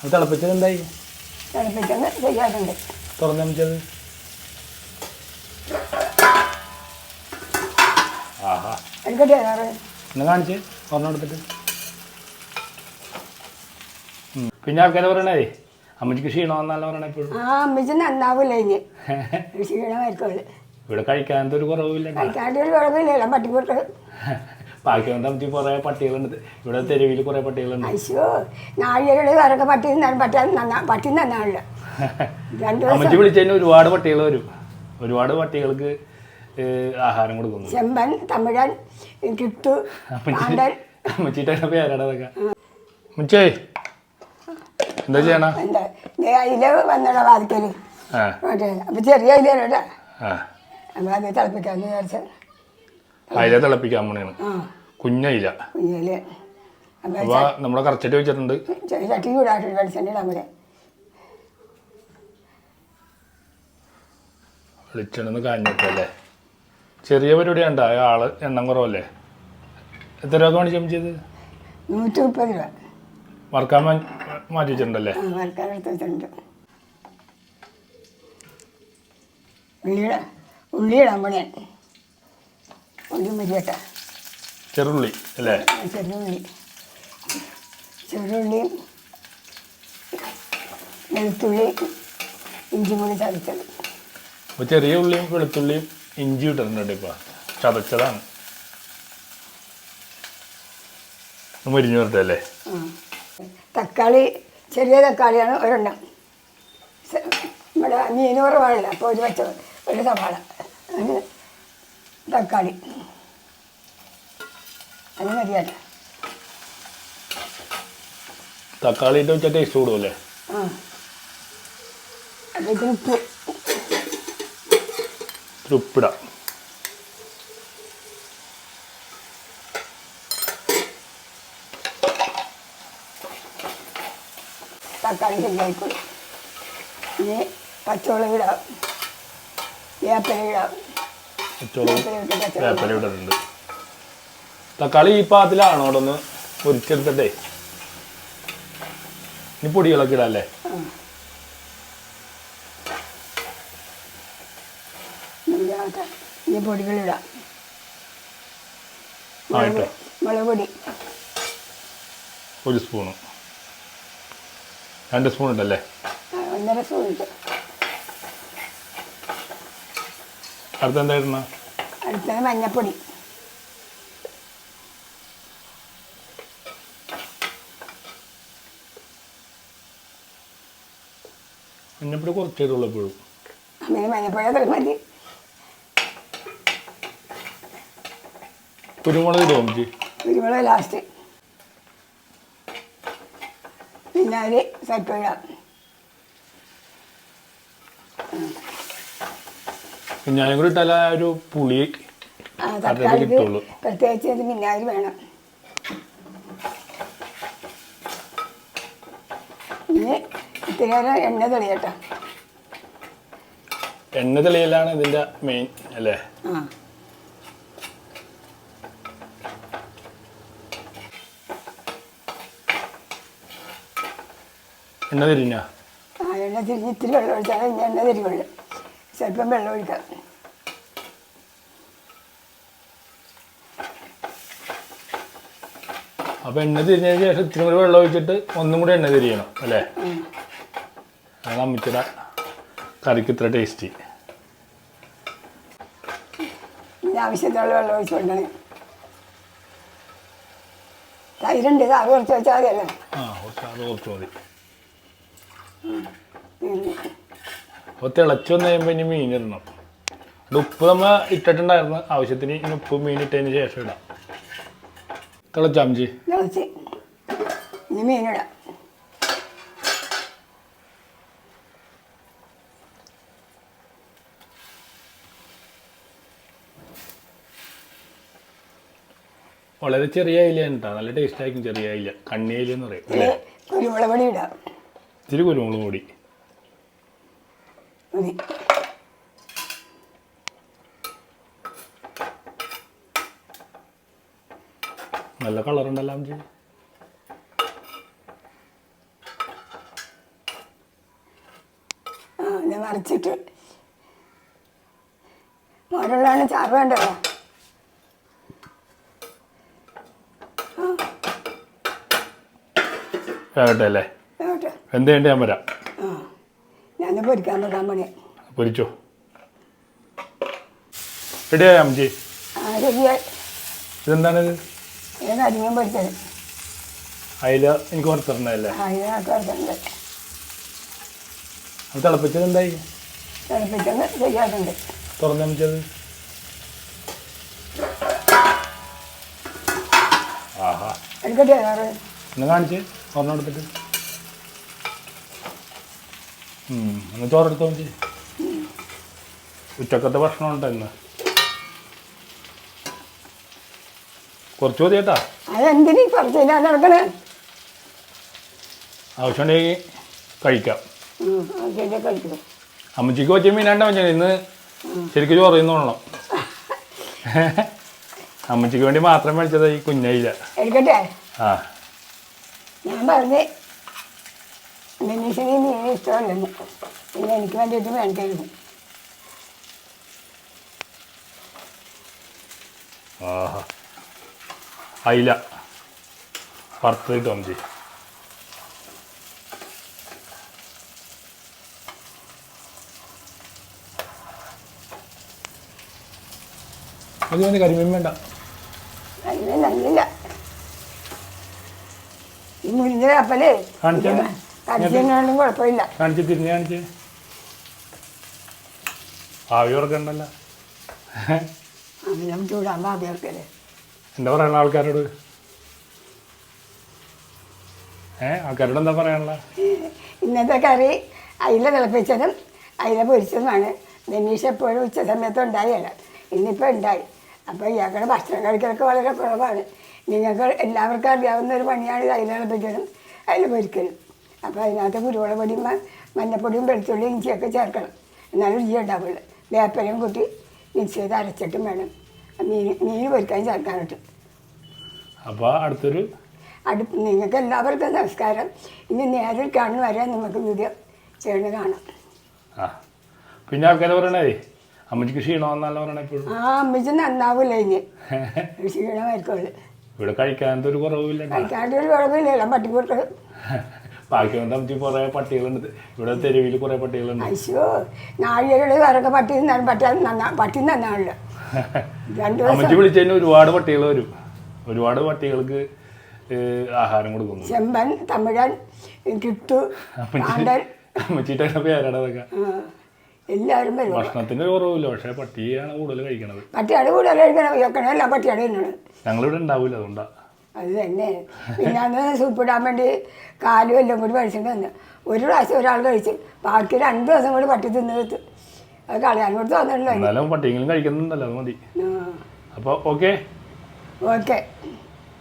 അത് തിളപ്പിച്ചത് എന്തായി? തുറന്നത് ചെയ്യാറുണ്ട്. തുറന്നു വെച്ചത് ആഹാ കാണിച്ച് തുറന്നെടുത്തിട്ട്. പിന്നെ ആൾക്കാർ പറയണേ അമ്മച്ചിക്ക് ക്ഷീണമെന്നല്ല പറയണേ ഇപ്പോഴും. ആ അമ്മച്ചി നന്നാവില്ല ഇനി. ഇവിടെ കഴിക്കാൻ ഒരു കുറവില്ല കഴിക്കാണ്ട് ഒരു കുറവില്ല പട്ടിക്കൂട്ട് ബാക്കി നമുക്ക് കുറേ പട്ടികളുണ്ട്. ഇവിടെ തെരുവിൽ കുറേ പട്ടികളുണ്ട്. അയ്യോ നാഴികളുടെ വേറെ പട്ടി നിന്നാലും പട്ടി നന്നാ പട്ടി നന്നാവില്ല രണ്ടു ദിവസം അമ്മച്ചി വിളിച്ചതിന് ഒരുപാട് പട്ടികൾ വരും. ഒരുപാട് പട്ടികൾക്ക് ആഹാരം കൊടുക്കുന്നു. ചെമ്പൻ തമിഴൻ കിട്ടു അമ്മച്ചിയുടെ പേരാണ് അതൊക്കെ. എന്താ ചെയ്യണ? വന്നോടാ വാതിക്കൽ. അപ്പൊ ചെറിയ അപ്പൊ അത് തിളപ്പിക്കാന്ന് വിചാരിച്ച. അയില തിളപ്പിക്കാൻ പോണേണ് കുഞ്ഞയില. കുഞ്ഞിൽ അപ്പൊ അപ്പൊ നമ്മളെ കറച്ചിട്ട് വെച്ചിട്ടുണ്ട്. ചട്ടി ചൂടാക്കി വെളിച്ചെണ്ണ ഇടാൻ പോലെ വെളിച്ചെണ്ണ കാഞ്ഞിട്ടല്ലേ? ചെറിയ പരിപാടി ഉണ്ടോ ആൾ എണ്ണം കുറവല്ലേ? എത്ര രൂപ മേടിച്ചു ചമിച്ചത് നൂറ്റി മുപ്പത് രൂപ വറക്കാൻ മാറ്റി വെച്ചിട്ടുണ്ടല്ലേ? വറുക്കാൻ എടുത്ത് വെച്ചിട്ടുണ്ട്. ഉള്ളിയുടെ ഉള്ളി ഇടാൻ പണിയാൻ ഉള്ളി മരിയട്ടെ. ചെറുള്ളി അല്ലേ? ചെറുള്ളി. ചെറുള്ളിയും വെളുത്തുള്ളി ഇഞ്ചി കൂടി ചതച്ചത്. അപ്പൊ ചെറിയ ഉള്ളിയും വെളുത്തുള്ളിയും ഇഞ്ചി ഇട്ടിട്ടുണ്ട് ഇപ്പൊ. ചതച്ചതാണ്. മുരിഞ്ഞു വരട്ടെ അല്ലേ? തക്കാളി ചെറിയ തക്കാളിയാണ് ഒരെണ്ണം. ഇവിടെ മീൻ കുറവാണല്ലോ അപ്പോൾ ഒരു പച്ച ഒരു സവാള. തക്കാളി. അത് മതിയല്ല തക്കാളി ഇട്ട് വെച്ചാൽ ടേസ്റ്റ് കൂടുമല്ലേ ആ ഇതിന് ഉപ്പ്. ഉപ്പിടാം. തക്കാളി ശരിയായിക്കോളും ഇനി പച്ചമുളക് ഇടാം. വേപ്പില ഇടാം. പച്ചോളം വേപ്പില ഇട്ടിട്ടുണ്ട് തക്കാളി ഈ പാത്തിലാണോ അവിടെ ഒന്ന് പൊരിച്ചെടുത്തിട്ടേ ഇനി പൊടികളൊക്കെ ഇടാല്ലേ ഇനി പൊടികളിടാം ആ ഇട്ടോ. മുളക് പൊടി. ഒരു സ്പൂണ്. രണ്ട് സ്പൂൺ ഉണ്ടല്ലേ ഒന്നര സ്പൂൺ അടുത്ത എന്താ അടുത്തത് മഞ്ഞപ്പൊടി. മഞ്ഞപ്പൊടി കുറച്ചേ ഉള്ളൂ എപ്പോഴും മതി. കുരുമുളക് അമ്മച്ചി? കുരുമുളക് ലാസ്റ്റ് പിന്നെ അതിൽ സ്വല്പം ഇടാം കൂടി ഇട്ടാൽ ആ ഒരു പുളി തക്കാളിക്ക് കിട്ടുള്ളൂ. പ്രത്യേകിച്ച് വേണം. ഇനി ഇത്തിരി നേരം എണ്ണ തെളിയട്ടോ. എണ്ണ തെളിയലാണ് ഇതിന്റെ മെയിൻ അല്ലേ? ആ. എണ്ണ തിരിഞ്ഞ? ആ എണ്ണ തിരിഞ്ഞ് ഇത്തിരി വെള്ളം ഒഴിച്ചാൽ ഇനി എണ്ണ തിരിയുള്ളൂ സ്വല്പം വെള്ളം ഒഴിക്കാം. അപ്പൊ എണ്ണ തിരിഞ്ഞതിന് ശേഷം ഇത്തിരി കൂടി വെള്ളം ഒഴിച്ചിട്ട് ഒന്നും കൂടി എണ്ണ തിരിയണം അല്ലേ. അതാണ് അമ്മച്ചിയുടെ കറിക്ക് ഇത്ര ടേസ്റ്റി ആവശ്യത്തിനുള്ള വെള്ളം ഒഴിച്ച് കൊടുക്കണേ. തൈരുണ്ട് അത് കുറച്ച് വെച്ചാൽ മതിയല്ലോ. ആ കുറച്ച് അത് കുറച്ച് മതി. ഉം. അപ്പോൾ തിളച്ച് വന്ന് കഴിയുമ്പോൾ ഇനി മീൻ ഇടണം. ഉപ്പ് നമ്മൾ ഇട്ടിട്ടുണ്ടായിരുന്നു. ആവശ്യത്തിന് ഇനി ഉപ്പ് മീൻ ഇട്ടതിന് ശേഷം ഇടാം. തിളച്ചാമിച്ച് തിളച്ച്. ഇനി മീനിടാം വളരെ ചെറിയ അയിലാണ് കേട്ടോ നല്ല ടേസ്റ്റ് ആയിരിക്കും ചെറിയ അയില. കണ്ണി അയില എന്ന് പറയും ഇത്തിരി അല്ലേ? കുരുമുളക് പൊടി ഇടാം. ഇത്തിരി കുരുമുളക് പൊടി. മതി. നല്ല കളറുണ്ടല്ലോ അമ്മച്ചി ഇത് മറിച്ചിട്ട് മോരുള്ളതാണ് ചാറ് വേണ്ടല്ലോ? വേകട്ടെ അല്ലേ? കേട്ടോ എന്ത് ചെയ്യേണ്ടി ഞാൻ വരാം. ആ ഞാൻ പൊരിക്കാൻ വെക്കാൻ പണി പൊരിച്ചോ. റെഡിയായ അമ്മജി ആ ശരിയായി ഇതെന്താണിത് ഏത് അരിഞ്ഞും പൊരിച്ചത്. അതിൽ എനിക്ക് ഇതിനകത്ത് വെച്ചിട്ടുണ്ട് അത് തിളപ്പിച്ചത് എന്തായി? തിളപ്പിച്ചത് ശരിയായിട്ടുണ്ട്. തുറന്ന് അമ്മച്ചത് ആഹാ. എടുക്കട്ടെ കാണിച്ച്. കൊടുത്തിട്ട് ഉം, ഒന്ന് ചോറെടുത്തോ അമ്മച്ചി ഉച്ചക്കത്തെ ഭക്ഷണം ഉണ്ടോ ഇന്ന്. കുറച്ച് മതി കേട്ടാ. അതെന്തിനീ കുറച്ച് ഞാൻ നടക്കണേ. ആവശ്യമുണ്ടെങ്കിൽ കഴിക്കാം. അമ്മച്ചിക്ക് പറ്റിയ മീനാണ്ട വെച്ചാൽ ഇന്ന് ശരിക്കും ചോറ് തിന്നോളണം അമ്മച്ചിക്ക് വേണ്ടി മാത്രം മേടിച്ചത് ഈ കുഞ്ഞയില്ല ആ. ഞാൻ പറഞ്ഞ് ബെനീഷിന് നീ ഇഷ്ടമല്ലെന്ന്. പിന്നെ എനിക്ക് വേണ്ടിയിട്ട് വേണ്ടായിരുന്നു ആഹാ. അയില. വറുത്ത് കിട്ടും അമ്മച്ചി അത് കരിമീൻ വേണ്ട അതിന് നല്ലില്ല ഈ മുരിഞ്ഞ കപ്പലേ. കടിച്ചതിനൊന്നും കുഴപ്പമില്ല. കാണിച്ച്. തിരിഞ്ഞ് കാണിച്ച് ആവി ഉറക്കണ്ടല്ലോ അമിതം ചൂടാകുമ്പോൾ ആദ്യമൊക്കെ എന്താ പറയണ ആൾക്കാരോട്? ഏ ആൾക്കാരോട് എന്താ പറയാനുള്ള? ഇന്നത്തെ കറി അയില തിളപ്പിച്ചതും അയില പൊരിച്ചതുമാണ്. ധനീഷ് എപ്പോഴും ഉച്ച സമയത്ത് ഉണ്ടായില്ല ഇന്നിപ്പോൾ ഉണ്ടായി. അപ്പോൾ ഇയാൾക്കുടെ ഭക്ഷണം കഴിക്കലൊക്കെ വളരെ കുറവാണ്. നിങ്ങൾക്ക് എല്ലാവർക്കും അറിയാവുന്ന ഒരു പണിയാണ് ഇത്. അതിൽ പൊരിക്കലും അപ്പോൾ അതിനകത്ത് കുരുമുളക് പൊടിയും മഞ്ഞപ്പൊടിയും വെളുത്തുള്ളിയും ഇഞ്ചിയൊക്കെ ചേർക്കണം. എന്നാലും രുചി ഉണ്ടാവുള്ളൂ. വേപ്പലയും കൂട്ടി മിക്സ് ചെയ്ത് അരച്ചിട്ടും വേണം. മീൻ മീൻ പൊരിക്കാൻ ചേർക്കാനായിട്ട്. അപ്പോൾ അടുത്തൊരു അടുത്ത് നിങ്ങൾക്ക് എല്ലാവർക്കും നമസ്കാരം. ഇനി നേരിൽ കാണുന്ന വരെ നമുക്ക് വീഡിയോ ചെയ്യണ കാണാം. ആ. പിന്നെ ആൾക്കാർ പറയണേ അമ്മച്ചിക്ക് ക്ഷീണമെന്നല്ല പറയണേ ആ അമ്മച്ചി നന്നാവൂല ഇനി. ക്ഷീണമായിരിക്കുള്ളൂ ഇവിടെ കഴിക്കാനത്തെ ഒരു കുറവില്ല കഴിക്കാണ്ട് ഒരു കുഴപ്പമില്ലല്ലോ പട്ടിക്കൂട്ട് ബാക്കി വന്ന കുറേ പട്ടികളുണ്ട്. ഇവിടെ തെരുവിൽ കുറേ പട്ടികളുണ്ട്. അയ്യോ നാഴികൾ വേറൊക്കെ പട്ടി തിന്നാലും പട്ടി നന്നാ പട്ടി നന്നാണല്ലോ. അമ്മച്ചി വിളിച്ചതിന് ഒരുപാട് പട്ടികൾ വരും. ഒരുപാട് പട്ടികൾക്ക് ആഹാരം കൊടുക്കുന്നു. ചെമ്പൻ തമിഴൻ കിട്ടു അമ്മച്ചിയുടെ പേരാണ് അതൊക്കെ. എല്ലാവരും വരും. ഭക്ഷണത്തിന് കുറവില്ല പക്ഷേ പട്ടിയാണ് കൂടുതൽ കഴിക്കണത്. പട്ടിയാണ് കൂടുതൽ കഴിക്കണം വെക്കണം എല്ലാം പട്ടിയാണ് തിന്നണം ഞങ്ങളിവിടെ ഉണ്ടാവില്ല അതുകൊണ്ടാ. അത് തന്നെ. പിന്നെ അന്ന് സൂപ്പിടാൻ വേണ്ടി കാലും എല്ലാം കൂടി മേടിച്ചിട്ട് വന്നു ഒരു പ്രാവശ്യം ഒരാൾ കഴിച്ചു ബാക്കി രണ്ട് ദിവസം കൂടി പട്ടി തിന്ന് വെച്ചു അത് കളയാൻ കൊടുത്ത് വന്നിട്ടുണ്ടല്ലോ എന്നാലും പട്ടിയെങ്കിലും കഴിക്കുന്നുണ്ടല്ലോ അത് മതി. അപ്പോൾ ഓക്കെ ഓക്കെ